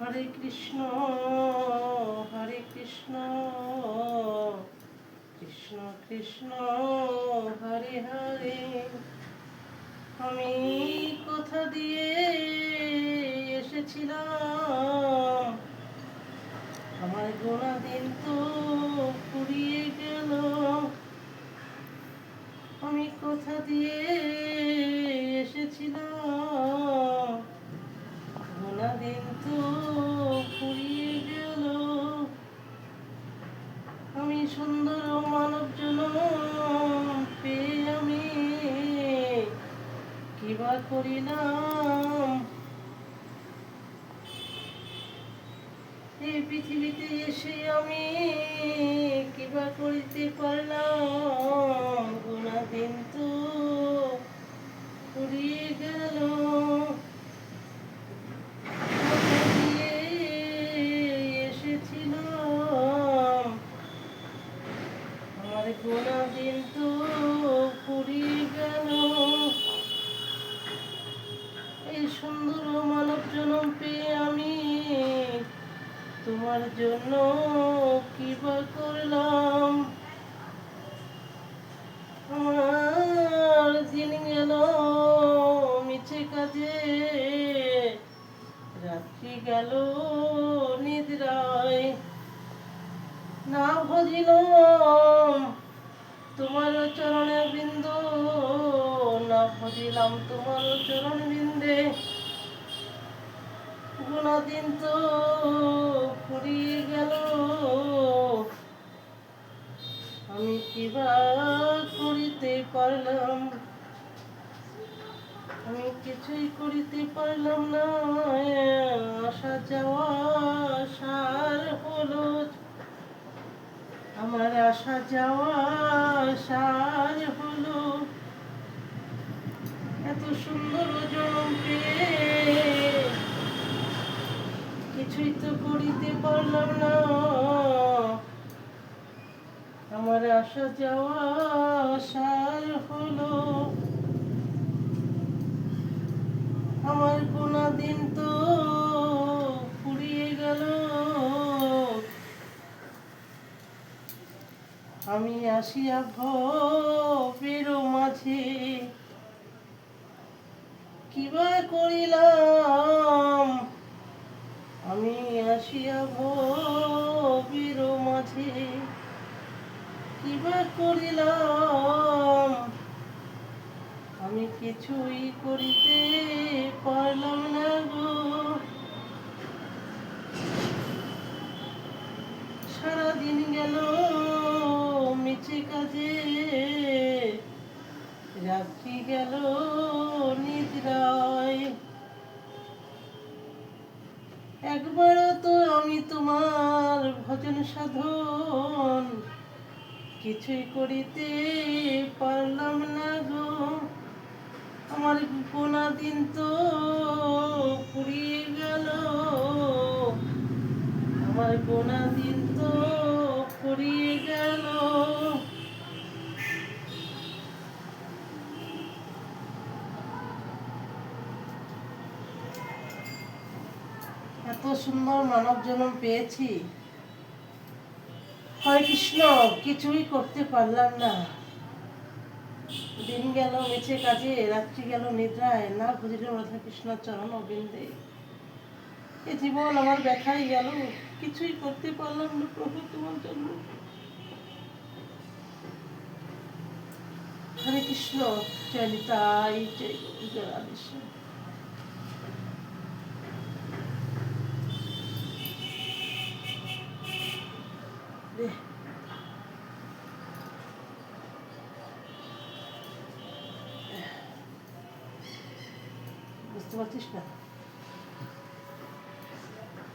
হরে কৃষ্ণ হরে কৃষ্ণ কৃষ্ণ কৃষ্ণ, হরে হরে। আমি কোথা দিয়ে এসেছিলাম, আমার গোনা দিন তো ফুরিয়ে গেল। আমি কোথা দিয়ে সুন্দর মানব জনম পেয়ে আমি। করি না এই পৃথিবীতে এসে আমি কিবা করিতে পারলাম গোনা দিন তো ফুরিয়ে গেল কোথা দিয়ে এসেছিলাম আমার গোনা দিন তো ফুরিয়ে গেল। এই সুন্দর মানব জনম পেয়ে আমি তোমার জন্য কি বা করলাম? আমার দিন গেল মিছে কাজে, রাত্রি গেল নিদ্রায়। না ভজিলাম তোমার চরণে বিন্দু না ভজিলাম তোমার চরণ বিন্দে। গুণা দিন তো ফুরিয়ে গেল। আমি কি কিবা করিতে পারলাম? আমি কিছুই করিতে পারলাম না। আসা যাওয়া সার হলো। আমার আসা যাওয়া সার হলো এত সুন্দর পেয়ে কিছুই তো করিতে পারলাম না। আমার আসা যাওয়া সার হলো। আমার গোনা দিন তো আমি আসিয়া ভের মাঝে। কিবা করিলাম? আমি আসিয়া ভবির মাঝে। কিবা করিলাম? আমি কিছুই করিতে পারলাম মিছে কাজে রাত্রি গেল নিদ্রায়। একবারও তো আমি তোমার ভজন সাধন কিছুই করিতে পারলাম না গো। আমার গোনা দিন তো ফুরিয়ে গেল। আমার গোনা দিন তো ফুরিয়ে গেল। এত সুন্দর মানব জন্ম পেয়েছি। হরে কৃষ্ণ, কিছুই করতে পারলাম না। দিন গেল, মেছে কাজে, রাত্রি গেল, নিদ্রায়। না বুঝিল রাধা কৃষ্ণ, চরণ অবিন্দে। এ জীবন আমার ব্যথাই গেল, কিছুই করতে পারলাম না প্রভু তোমার জন্য। হরে কৃষ্ণ নিতাই জয় জয় বুঝতে পারছিস না?